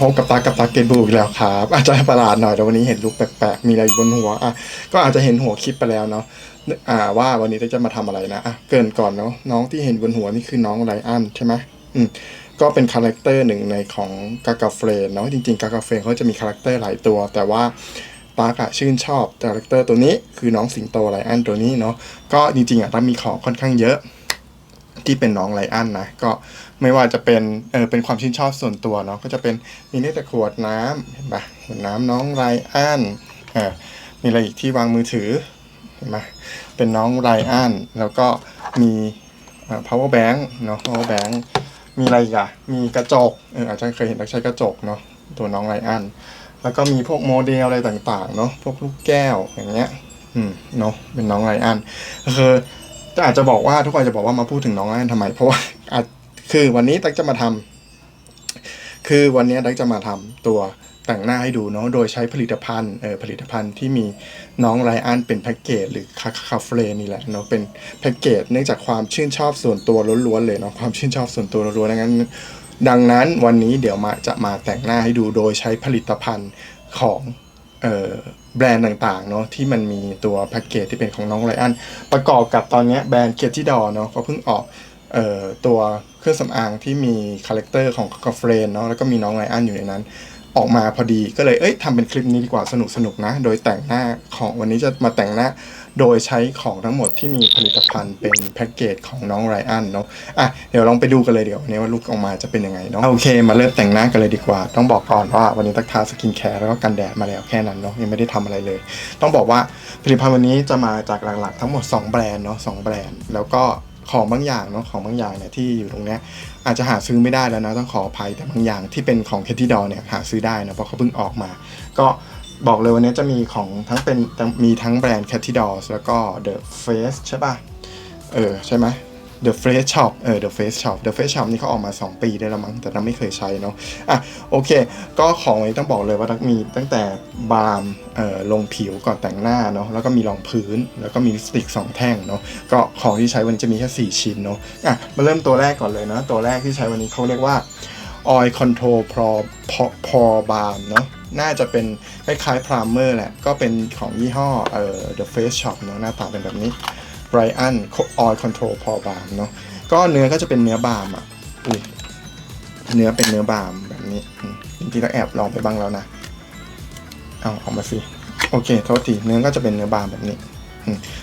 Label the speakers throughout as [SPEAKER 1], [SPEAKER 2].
[SPEAKER 1] ครับกลับมาพบกับตากับตาเกตบูอีกแล้วครับอาจจะประหลาดหน่อยแต่วันนี้เห็นลุกแปลกๆมีอะไรอยู่บนหัวอะก็อาจจะเห็นหัวคลิปไปแล้วเนาะอ่าว่าวันนี้จะมาทำอะไรนะอะเกินก่อนเนาะน้องที่เห็นบนหัวนี่คือน้องไรอันใช่ไหมอืมก็เป็นคาแรคเตอร์หนึ่งในของกากาเฟรนเนาะจริงๆกากาเฟรนเขาจะมีคาแรคเตอร์หลายตัว แต่ว่าตากะชื่นชอบคาแรคเตอร์ตัวนี้คือน้องสิงโตไรอันตัวนี้เนาะก็จริงๆอะตั้งมีของค่อนข้างเยอะ ที่เป็นน้องไลอันนะก็ไม่ว่าจะเป็นเออเป็นความชื่นชอบส่วนตัวเนาะก็จะเป็นมีนี่แต่ขวดน้ำเห็นปะขวดน้ำน้องไรอันเออมีอะไรอีกที่วางมือถือเห็นปะเป็นน้องไรอันแล้วก็มีเอ่อ power bank เนาะ power bank มีอะไรอีกอะมีกระจกเอออาจจะเคยเห็นนักใช้กระจกเนาะตัวน้องไรอันแล้วก็มีพวกโมเดลอะไรต่างๆเนาะพวกลูกแก้วอย่างเงี้ยอืมเนาะเป็นน้องไรอันคือ แต่อาจจะบอกว่าทุกคนจะบอกว่ามาพูดถึงน้องแอนทำไม เพราะว่าอาคือวันนี้ตักจะมาทำคือวันนี้ตักจะมาทำตัวแต่งหน้าให้ดูเนาะโดยใช้ผลิตภัณฑ์เออผลิตภัณฑ์ที่มีน้องไรอันเป็นแพ็กเกจหรือคาคาเฟรนี่แหละเนาะเป็นแพ็กเกจเนื่องจากความชื่นชอบส่วนตัวล้วนๆเลยเนาะความชื่นชอบส่วนตัวล้วนๆดังนั้นดังนั้นวันนี้เดี๋ยวมาจะมาแต่งหน้าให้ดูโดยใช้ผลิตภัณฑ์ของ แบรนด์ต่างๆเนาะที่มันมีตัวแพ็กเกจที่เป็นของน้องไรอันประกอบกับตอนนี้แบรนด์เคที่ดอเนาะเขาเพิ่งออกเอ่อตัวเครื่องสำอางที่มีคาแรคเตอร์ของกาเฟรนเนาะแล้วก็มีน้องไรอันอยู่ในนั้น ออกมาพอดีก็เลยเอ้ยทำเป็นคลิปนี้ดีกว่าสนุกสนุกๆนะ โดยแต่งหน้าของวันนี้จะมาแต่งหน้า โดยใช้ของทั้งหมดที่มีผลิตภัณฑ์เป็นแพ็กเกจของน้องไรอันเนาะอะเดี๋ยวลองไปดูกันเลยเดี๋ยววันนี้ว่าลุกออกมาจะเป็นยังไงเนาะโอเค มาเริ่มแต่งหน้ากันเลยดีกว่า ต้องบอกก่อนว่าวันนี้ตักทาสกินแคร์แล้วก็กันแดดมาแล้วแค่นั้นเนาะยังไม่ได้ทำอะไรเลย ต้องบอกว่าผลิตภัณฑ์วันนี้จะมาจากหลักๆ ทั้งหมด 2 แบรนด์เนาะสองแบรนด์แล้วก็ของบางอย่างเนาะของบางอย่างเนี่ยที่อยู่ตรงเนี้ยอาจจะหาซื้อไม่ได้แล้วนะต้องขออภัยแต่บางอย่างที่เป็นของเคที่ดอเนี่ยหาซื้อได้นะเพราะเขาเพิ่งออกมา ก็ บอกเลยวันนี้จะมีของทั้งเป็นมีทั้งแบรนด์ c a t i d o r แล้วก็ The Face ใช่ป่ะ เออ ใช่ไหม The Face Shop เออ The Face Shop The Face Shop นี่เขาออกมา 2 ปีได้แล้วมั้งแต่เราไม่เคยใช้เนาะอะโอเค ก็ของวันนี้ต้องบอกเลยว่ามีตั้งแต่บาล์มเอ่อลงผิวก่อนแต่งหน้าเนาะแล้วก็มีรองพื้น แล้วก็มีลิปสติก 2 แท่งเนาะก็ของที่ใช้วันนี้จะมีแค่ 4 ชิ้นเนาะอะมาเริ่มตัวแรกก่อนเลยนะตัวแรกที่ใช้วันนี้เขาเรียกว่า Oil Control Pro Pore Balm เนาะ น่าจะเป็นคล้ายๆ Primer แหละ ก็เป็นของยี่ห้อเอ่อ The Face Shop เนาะหน้าตาเป็นแบบนี้ Brian Oil Control Pore Balm เนาะก็เนื้อก็จะเป็นเนื้อบาล์มอะอุ้ยเนื้อเป็นเนื้อบาล์มแบบนี้จริงๆก็แอบลองไปบ้างแล้วนะเอาออกมาสิโอเคโทษทีเนื้อก็จะเป็นเนื้อบาล์มแบบนี้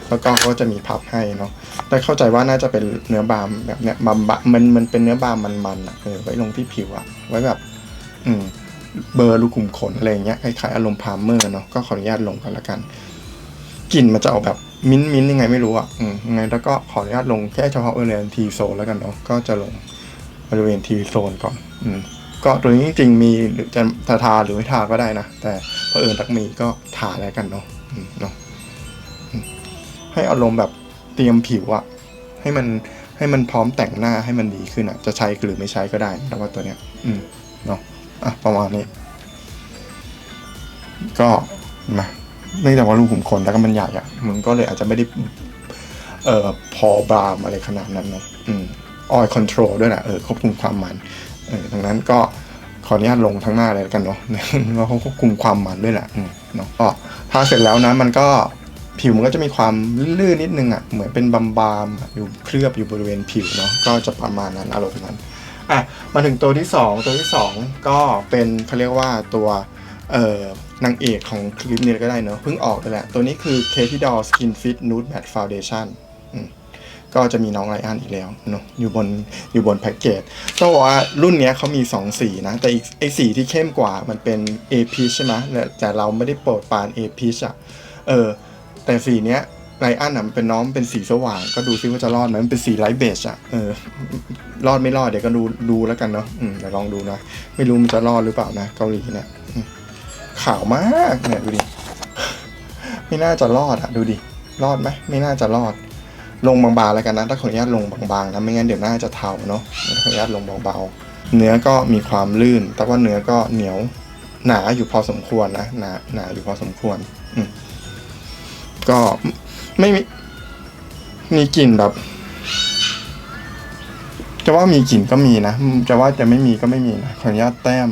[SPEAKER 1] แล้วก็ก็จะมีพับให้เนาะแต่เข้าใจว่าน่าจะเป็นเนื้อบาล์มแบบเนี้ยบาล์มบะมันมันเป็นเนื้อบาล์มมันๆอะเออไว้ลงที่ผิวอะไว้แบบ อืม เบอร์ลูกขุมขนอะไรอย่างเงี้ยคล้ายๆอารมณ์พาร์เมอร์เนาะก็ขออนุญาตลงกันละกันกลิ่นมันจะออกแบบมิ้นท์มิ้นท์ยังไงไม่รู้อะอืมยังไงแล้วก็ขออนุญาตลงแค่เฉพาะบริเวณทีโซนแล้วกันเนาะก็จะลงบริเวณทีโซนก่อน อืมก็ตัวนี้จริงๆมีหรือจะทาทาหรือไม่ทาก็ได้นะ แต่เผอิญตักมีก็ทาแล้วกันเนาะเนาะให้อารมณ์แบบเตรียมผิวอะให้มันให้มันพร้อมแต่งหน้าให้มันดีขึ้นอะจะใช้หรือไม่ใช้ก็ได้แต่ว่าตัวเนี้ย อืมเนาะ อะประมาณนี้ ก็มาเนื่องจากว่ารูขุมขนแล้วก็มันใหญ่อะมันก็เลยอาจจะไม่ได้เอ่อพอบรามอะไรขนาดนั้นนะอืมออยคอนโทรลด้วยนะเออควบคุมความมันเออดังนั้นก็ขออนุญาตลงทั้งหน้าเลยกันเนาะเราเขาควบคุมความมันด้วยแหละเนาะก็ทาเสร็จแล้วนะมันก็ผิวมันก็จะมีความลื่นนิดนึงอะเหมือนเป็นบามๆอะอยู่เคลือบอยู่บริเวณผิวเนาะก็จะประมาณนั้นอารมณ์นั้น อะมาถึงตัวที่สองตัวที่สองก็เป็นเขาเรียกว่าตัวเอ่อนางเอกของคลิปนี้ก็ได้เนาะเพิ่งออกเลยแหละ ตัวนี้คือ Katie Doll Skin Fit Nude Matte Foundation ก็จะมีน้องไลอ้อนอีกแล้วเนาะอยู่บนอยู่บนแพ็กเกจต้องบอกว่ารุ่นเนี้ยเขามี 2 สีนะ แต่อีกไอสีที่เข้มกว่ามันเป็น A Peach ใช่ไหมแต่เราไม่ได้โปรดปาน A Peach อะเออแต่สีเนี้ย ไลอ้นอะมันเป็นน้องเป็นสีสว่าง ก็ดูซิว่าจะรอดไหมมันเป็นสีไลท์เบจอะเออรอดไม่รอดเดี๋ยวก็ดูดูแล้วกันเนาะอืมเดี๋ยวลองดูนะ ไม่รู้มันจะรอดหรือเปล่านะเกาหลีเนี่ยขาวมากเนี่ยดูดิไม่น่าจะรอดอะดูดิรอดไหมไม่น่าจะรอด ลงบางๆแล้วกันนะถ้าขออนุญาตลงบางๆนะไม่งั้นเดี๋ยวหน้าจะเทาเนาะขออนุญาตลงเบาๆเนื้อก็มีความลื่น แต่ว่าเนื้อก็เหนียวหนาอยู่พอสมควรนะหนาหนาอยู่พอสมควร อืมก็ ไม่มีมีกลิ่นแบบ จะว่ามีกลิ่นก็มีนะ จะว่าจะไม่มีก็ไม่มีนะ ขออนุญาตแต้ม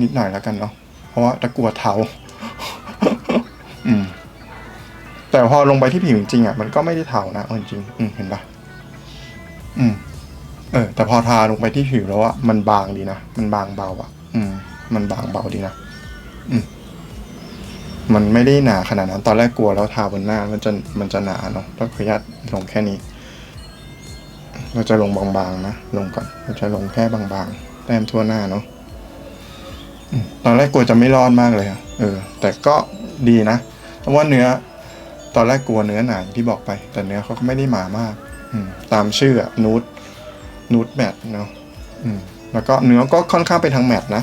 [SPEAKER 1] นิดหน่อยแล้วกันเนาะ เพราะว่าตะกลัวเทาอืม แต่พอลงไปที่ผิวจริงๆอะ มันก็ไม่ได้เทานะเอาจริง อืม เห็นปะอืม เออ แต่พอทาลงไปที่ผิวแล้วอะมันบางดีนะ มันบางเบาอะ อืม มันบางเบาดีนะ อืม มันไม่ได้หนาขนาดนั้น ตอนแรกกลัวแล้วทาบนหน้ามันจะมันจะหนาเนาะต้องขออนุญาตลงแค่นี้ เราจะลงบางๆนะ ลงก่อน เราจะลงแค่บางๆ แต้มทั่วหน้าเนาะตอนแรกกลัวจะไม่รอดมากเลยอะเออ แต่ก็ดีนะ เพราะว่าเนื้อ ตอนแรกกลัวเนื้อหนาที่บอกไป แต่เนื้อเขาก็ไม่ได้หมามาก อืตามชื่อนูดนูดแมทเนาะอืม แล้วก็เนื้อก็ค่อนข้างไปทางแมทนะ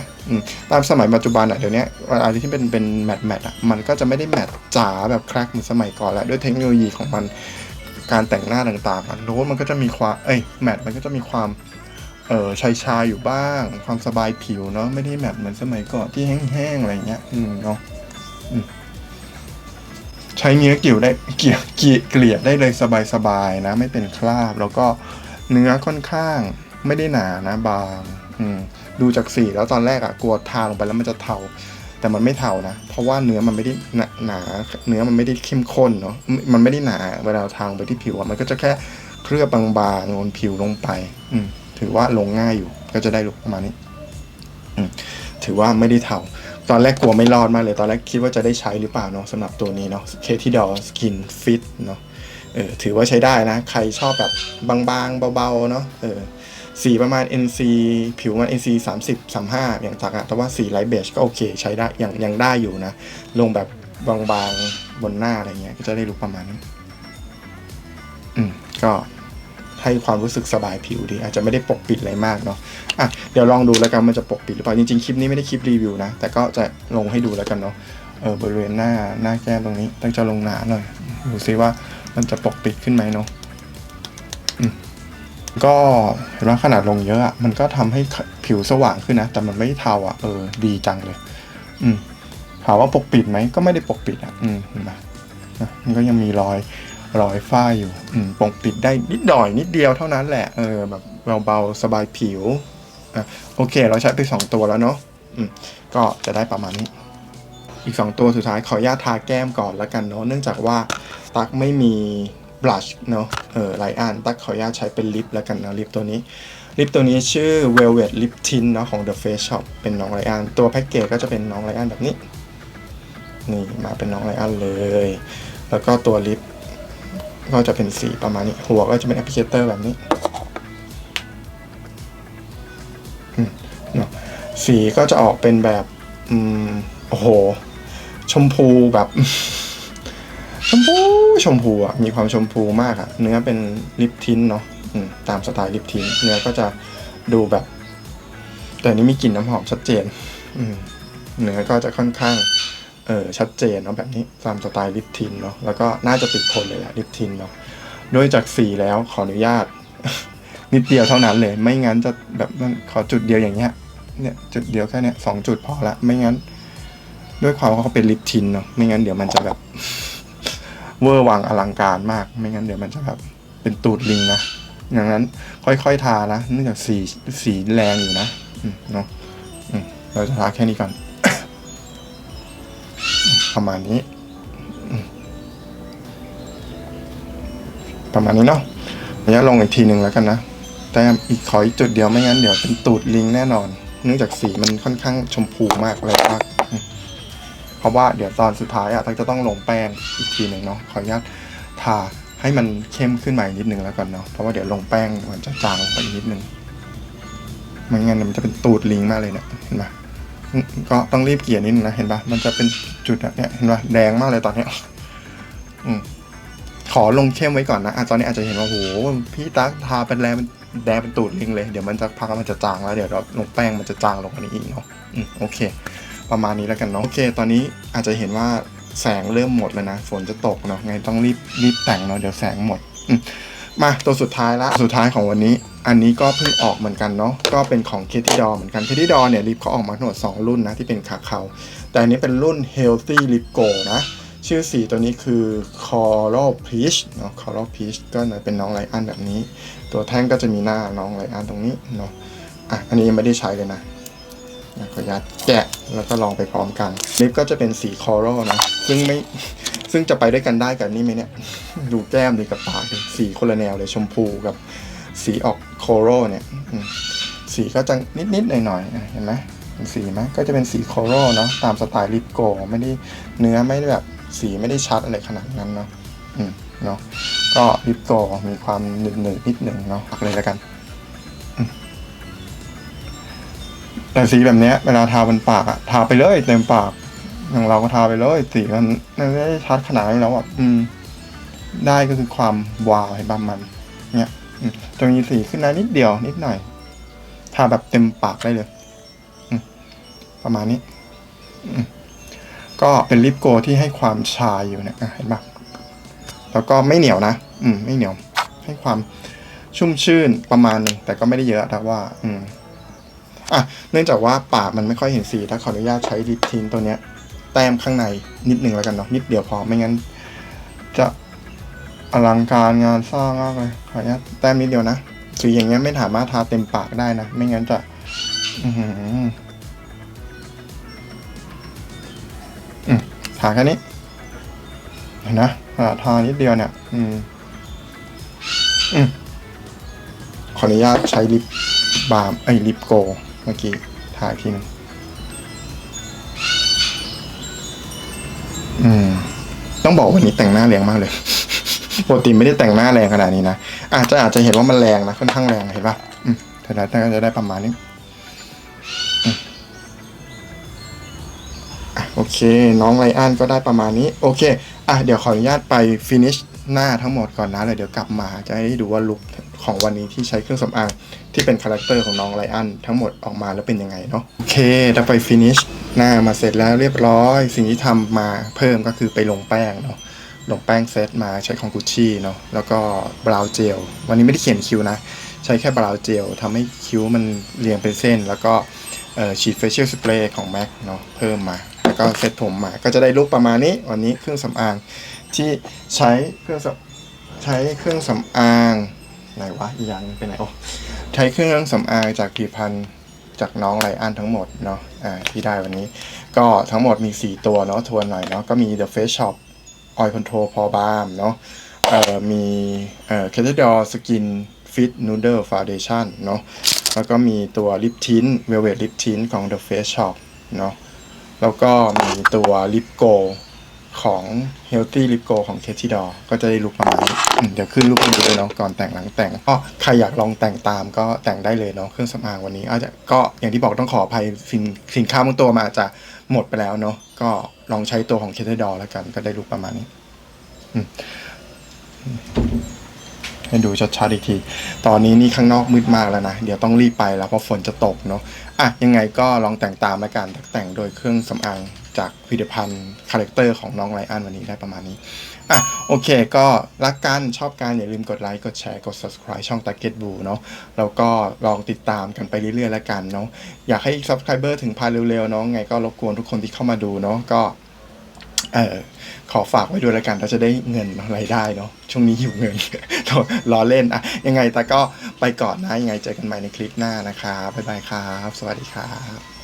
[SPEAKER 1] ตามสมัยปัจจุบันอะเดี๋ยวนี้อะไรที่เป็นเป็นแมทแมทอะมันก็จะไม่ได้แมทจ๋าแบบแครกเหมือนสมัยก่อนแล้วด้วยเทคโนโลยีของมันการแต่งหน้าต่างๆอะโน้ตมันก็จะมีความเอ้ยแมทมันก็จะมีความเออชายชาอยู่บ้าง ความสบายผิวเนาะไม่ได้แมทเหมือนสมัยก่อนที่แห้งๆอะไรเงี้ยอืมเนาะอืมใช้เนื้อเกี่ยวได้เกี่ยวเกี่ยเกลี่ยได้เลยสบายๆนะ ไม่เป็นคราบแล้วก็เนื้อค่อนข้าง ไม่ได้หนานะบางดูจากสีแล้วตอนแรกอะกลัวทาลงไปแล้วมันจะเทา แต่มันไม่เทานะ เพราะว่าเนื้อมันไม่ได้หนาหนาเนื้อมันไม่ได้เข้มข้นเนาะมันไม่ได้หนาเวลาทาลงไปที่ผิวอะมันก็จะแค่เคลือบบางๆบนผิวลงไป อืถือว่าลงง่ายอยู่ ก็จะได้ลุกประมาณนี้ถือว่าไม่ได้เทาตอนแรกกลัวไม่รอดมากเลย ตอนแรกคิดว่าจะได้ใช้หรือเปล่าเนาะสำหรับตัวนี้เนาะเคที่ดอสกินฟิตเนาะเออถือว่าใช้ได้นะ ใครชอบแบบบางๆ เบาๆ เนาะเออ สีประมาณ NC ผิวมัน NC 30 35 อย่างตักอะแต่ว่าสีไลท์เบจก็โอเค ใช้ได้ยังยังได้อยู่นะ ลงแบบบางๆบนหน้าอะไรเงี้ย ก็จะได้รู้ประมาณนี้อืม ก็ให้ความรู้สึกสบายผิวดี อาจจะไม่ได้ปกปิดอะไรมากเนาะอะเดี๋ยวลองดูแล้วกันมันจะปกปิดหรือเปล่าจริงๆคลิปนี้ไม่ได้คลิปรีวิวนะ แต่ก็จะลงให้ดูแล้วกันเนาะเออบริเวณหน้าหน้าแก้มตรงนี้ต้องจะลงหนาหน่อยดูซิว่ามันจะปกปิดขึ้นไหมเนาะ ก็เห็นว่าขนาดลงเยอะอะมันก็ทำให้ผิวสว่างขึ้นนะ แต่มันไม่เทาอะเออดีจังเลย อืมถามว่าปกปิดไหมก็ไม่ได้ปกปิดอะ อืมเห็นไหมนะมันก็ยังมีรอยรอยฝ้าอยู่ อืมปกปิดได้นิดหน่อยนิดเดียวเท่านั้นแหละเออแบบเบาๆสบายผิวอะโอเค เราใช้ไปสองตัวแล้วเนาะอืมก็จะได้ประมาณนี้ อีก 2 ตัวสุดท้ายขออนุญาตทาแก้มก่อนแล้วกันเนาะเนื่องจากว่าตักไม่มี บลัชเนาะเออไลอันตักขออนุญาตใช้เป็นลิปแล้วกันนะลิปตัวนี้ ลิปตัวนี้ชื่อ Velvet Lip Tint เนาะของ The Face Shop เป็นน้องไลอันตัวแพ็กเกจก็จะเป็นน้องไลอันแบบนี้ นี่มาเป็นน้องไลอันเลย แล้วก็ตัวลิปก็จะเป็นสีประมาณนี้ หัวก็จะเป็นแอปพลิเคเตอร์แบบนี้เนาะสีก็จะออกเป็นแบบอืมโอ้โห ชมพูแบบ ชมพู ชมพูอะมีความชมพูมากอะเนื้อเป็นลิปทินเนาะตามสไตล์ลิปทินเนื้อก็จะดูแบบ แต่นี้มีกลิ่นน้ำหอมชัดเจนเนื้อก็จะค่อนข้างเออชัดเจนเนาะแบบนี้ตามสไตล์ลิปทินเนาะแล้วก็น่าจะติดทนเลยแหละลิปทินเนาะโดยจากสีแล้วขออนุญาต นิดเดียวเท่านั้นเลย ไม่งั้นจะแบบมันขอจุดเดียวอย่างเงี้ยเนี่ยจุดเดียวแค่เนี้ยสองจุดพอละไม่งั้น ด้วยความว่าเขาเป็นลิปทินเนาะไม่งั้นเดี๋ยวมันจะแบบ เวอร์วังอลังการมาก ไม่งั้นเดี๋ยวมันจะแบบเป็นตูดลิงนะดังนั้นค่อยๆทานะเนื่องจากสีสีแรงอยู่นะเนาะเราจะทาแค่นี้ก่อน ประมาณนี้ ประมาณนี้เนาะระยะลงอีกทีหนึ่งแล้วกันนะแต่อีกขออีกจุดเดียวไม่งั้นเดี๋ยวเป็นตูดลิงแน่นอน เนื่องจากสีมันค่อนข้างชมพูมากเลยมากอืมเพ ราะว่าเดี๋ยวตอนสุดท้ายอะทักจะต้องลงแป้งอีกทีหนึ่งเนาะขออนุญาตทาให้มันเข้มขึ้นมาอีกนิดนึงแล้วกันเนาะเพราะว่าเดี๋ยวลงแป้งมันจะจางลงไปอีกนิดนึงไม่งั้นมันจะเป็นตูดลิงมากเลยเนี่ยเห็นปะอืมก็ต้องรีบเกลี่ยนิดนึงนะเห็นปะมันจะเป็นจุดอะเนี่ยเห็นปะแดงมากเลยตอนเนี้ยอืมขอลงเข้มไว้ก่อนนะอะตอนนี้อาจจะเห็นว่าโหพี่ตั๊กทาเป็นแรงเป็นแดงเป็นตูดลิงเลย เดี๋ยวมันจะพักมันจะจางแล้ว เดี๋ยวเราลงแป้งมันจะจางลงกว่านี้อีกเนาะอืมโอเค ประมาณนี้แล้วกันเนาะโอเค ตอนนี้อาจจะเห็นว่าแสงเริ่มหมดแล้วนะ ฝนจะตกเนาะไงต้องรีบรีบแต่งเนาะเดี๋ยวแสงหมดมาตัวสุดท้ายละสุดท้ายของวันนี้ อันนี้ก็เพิ่งออกเหมือนกันเนาะก็เป็นของเคที่ดอเหมือนกันเคที่ดอเนี่ยลิปเขาออกมาทั้งหมด2 รุ่นนะที่เป็นขาเขาแต่อันนี้เป็นรุ่น Healthy Lip Go นะชื่อสีตัวนี้คือ Coral Peach เนาะ Coral Peach ก็เนยเป็นน้องไลอันแบบนี้ ตัวแท่งก็จะมีหน้าน้องไลอันตรงนี้เนาะอะอันนี้ยังไม่ได้ใช้เลยนะ นะขออนุญาตแกะแล้วก็ลองไปพร้อมกันลิปก็จะเป็นสี Coral นะ ซึ่งไม่ซึ่งจะไปด้วยกันได้กับนี่ไหมเนี่ย ดูแก้มดีกับปากดิสีคนละแนวเลยชมพูกับสีออกโคโรเนี่ยสีก็จะนิดๆหน่อยๆอะเห็นไหมสีไหมก็จะเป็นสีโคโรเนาะตามสไตล์ลิปโกไม่ได้เนื้อไม่ได้แบบสีไม่ได้ชัดอะไรขนาดนั้นเนาะอืมเนาะก็ลิปโกมีความหนึบหนึบนิดหนึ่งเนาะพักเลยแล้วกัน แต่สีแบบนี้เวลาทาบนปากอะทาไปเลยเต็มปากอย่างเราก็ทาไปเลยสีมันไม่ได้ชัดขนาดนี้แล้วอะอืม ได้ก็คือความวาวเห็นบ้ามัน เนี่ยจะมีสีขึ้นมานิดเดียวนิดหน่อยทาแบบเต็มปากได้เลยประมาณนี้ก็เป็นลิปโกที่ให้ความชายอยู่เนี่ยอะเห็นปะแล้วก็ไม่เหนียวนะอืม ไม่เหนียว ให้ความชุ่มชื่นประมาณนึงแต่ก็ไม่ได้เยอะแต่ว่า อืม อะเนื่องจากว่าปากมันไม่ค่อยเห็นสีถ้าขออนุญาตใช้ลิปทินตัวเนี้ย แต้มข้างในนิดหนึ่งแล้วกันเนาะนิดเดียวพอไม่งั้น จะอลังการงานสร้างมากเลยขออนุญาตแต้มนิดเดียวนะสีอย่างเงี้ยไม่สามารถทาเต็มปากได้นะ ไม่งั้นจะอือหืออืมทาแค่นี้เห็นนะอ่าทานิดเดียวเนี่ย อืมอืมขออนุญาตใช้ลิปบาล์มไอ้ลิปโก เมื่อกี้ทาอีกทีนึงอืม ต้องบอกวันนี้แต่งหน้าแรงมากเลยปกติไม่ได้แต่งหน้าแรงขนาดนี้นะอาจจะอาจจะเห็นว่ามันแรงนะค่อนข้างแรงเห็นปะอืมแต่ละแต่ก็จะได้ประมาณนี้อือโอเค น้องไลอ้อนก็ได้ประมาณนี้ โอเค อะ เดี๋ยวขออนุญาตไปฟินิช หน้าทั้งหมดก่อนนะแล้วเดี๋ยวกลับมาจะให้ดูว่าลุคของวันนี้ที่ใช้เครื่องสำอางที่เป็นคาแรคเตอร์ของน้องไลอ้อนทั้งหมดออกมาแล้วเป็นยังไงเนาะโอเคได้ไปฟินิชหน้ามาเสร็จแล้วเรียบร้อย สิ่งที่ทำมาเพิ่มก็คือไปลงแป้งเนาะลงแป้งเซตมาใช้ของกุชชี่เนาะแล้วก็บราวน์เจลวันนี้ไม่ได้เขียนคิ้วนะ ใช้แค่บราวน์เจลทำให้คิ้วมันเรียงเป็นเส้น แล้วก็ฉีดเฟเชียลสเปรย์ของ MAC เนาะเพิ่มมา แล้วก็เซตผมมาก็จะได้ลุคประมาณนี้วันนี้เครื่องสำอาง ที่ใช้เครื่องสำใช้เครื่องสำอางไหนวะอีกอย่างนึงไปไหนโอ้ใช้เครื่องสำอางจากผลิตภัณฑ์จากน้องไลอ้อนทั้งหมดเนาะอ่าที่ได้วันนี้ ก็ทั้งหมดมี 4 ตัวเนาะทวนหน่อยเนาะก็มี The Face Shop Oil Control Pore Balm เนาะเอ่อมีเอ่อ c a t a d o r Skin Fit Noodle Foundation เนาะแล้วก็มีตัว Lip Tint Velvet Lip Tint ของ The Face Shop เนาะแล้วก็มีตัว Lip Go ของ Healthy Lip Go ของ k a t i d o r ก็จะได้ลุคประมาณนี้เดี๋ยวขึ้นรูปให้ดูเลยเนาะก่อนแต่งหลังแต่งก็ใครอยากลองแต่งตามก็แต่งได้เลยเนาะเครื่องสำอางวันนี้อาจจะก็อย่างที่บอกต้องขออภัยสินสินค้าบางตัวมันอาจจะหมดไปแล้วเนาะก็ลองใช้ตัวของ k a t i d o r แล้วกันก็ได้ลุคประมาณนี้ให้ดูชัดๆอีกที ตอนนี้นี่ข้างนอกมืดมากแล้วนะ เดี๋ยวต้องรีบไปแล้วเพราะฝนจะตกเนาะ อะยังไงก็ลองแต่งตามแล้วกันแต่งโดยเครื่องสำอาง จากผลิตภัณฑ์คาแรคเตอร์ของน้องไลออนวันนี้ได้ประมาณนี้อะโอเคก็รักกันชอบกันอย่าลืมกดไลค์กดแชร์กด subscribe ช่อง Target Blue เนาะแล้วก็ลองติดตามกันไปเรื่อยๆแล้วกันเนาะอยากให้ subscriber ถึงพันเร็วๆเนาะไงก็รบกวนทุกคนที่เข้ามาดูเนาะก็เออขอฝากไว้ด้วยแล้วกันเราจะได้เงินรายได้เนาะช่วงนี้หิวเงินล้อเล่นอะยังไงแต่ก็ไปก่อนนะยังไงเจอกันใหม่ในคลิปหน้านะครับบ๊ายบายครับ สวัสดีครับ